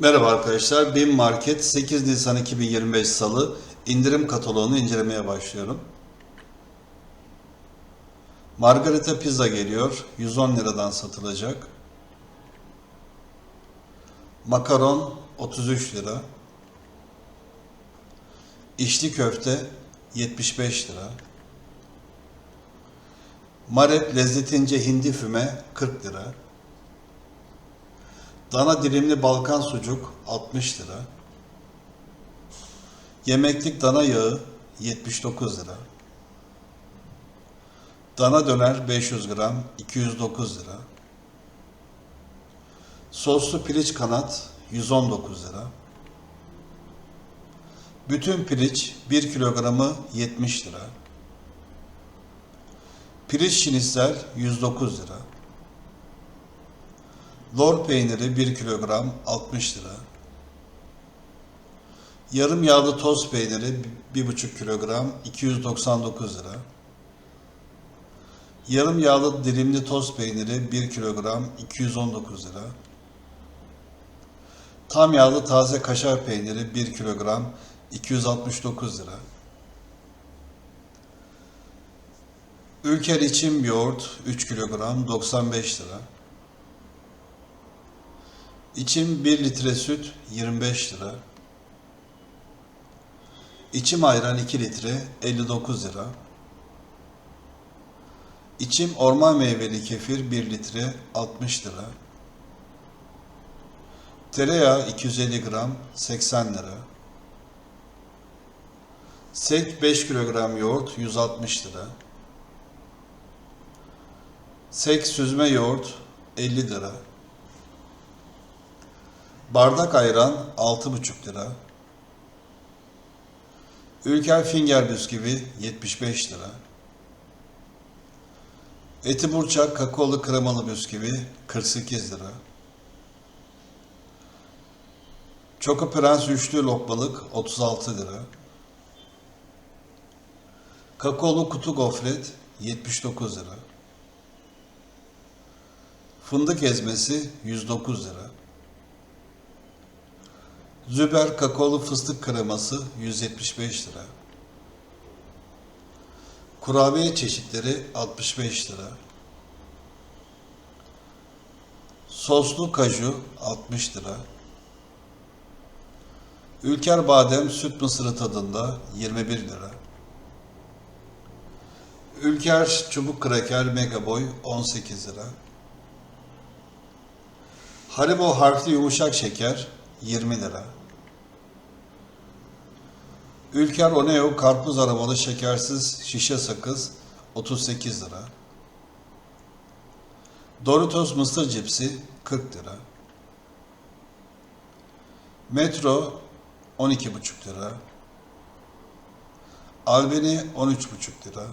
Merhaba arkadaşlar. BİM Market 8 Nisan 2025 Salı indirim kataloğunu incelemeye başlıyorum. Margarita pizza geliyor. 110 liradan satılacak. Makaron 33 lira. İçli köfte 75 lira. Marep lezzetince hindi füme 40 lira. Dana dilimli Balkan sucuk 60 lira. Yemeklik dana yağı 79 lira. Dana döner 500 gram 209 lira. Soslu piliç kanat 119 lira. Bütün piliç 1 kilogramı 70 lira. Piliç şinisler 109 lira. Lor peyniri 1 kilogram 60 lira. Yarım yağlı toz peyniri 1,5 kilogram 299 lira. Yarım yağlı dilimli toz peyniri 1 kilogram 219 lira. Tam yağlı taze kaşar peyniri 1 kilogram 269 lira. Ülker içim yoğurt 3 kilogram 95 lira. İçim 1 litre süt 25 lira. İçim ayran 2 litre 59 lira. İçim orman meyveli kefir 1 litre 60 lira. Tereyağı 250 gram 80 lira. Sek 5 kilogram yoğurt 160 lira. Sek süzme yoğurt 50 lira. Bardak ayran 6,5 lira. Ülker Finger bisküvi 75 lira. Eti burçak kakaolu kremalı bisküvi 48 lira. Çoko Prens üçlü lokmalık 36 lira. Kakaolu kutu gofret 79 lira. Fındık ezmesi 109 lira. Züber kakaolu fıstık kreması 175 lira. Kurabiye çeşitleri 65 lira. Soslu kaju 60 lira. Ülker badem süt mısırı tadında 21 lira. Ülker çubuk kraker mega boy 18 lira. Haribo harfli yumuşak şeker 20 lira. Ülker Oneo karpuz aromalı şekersiz şişe sakız 38 lira. Doritos mısır cipsi 40 lira. Metro 12,5 lira. Albeni 13,5 lira.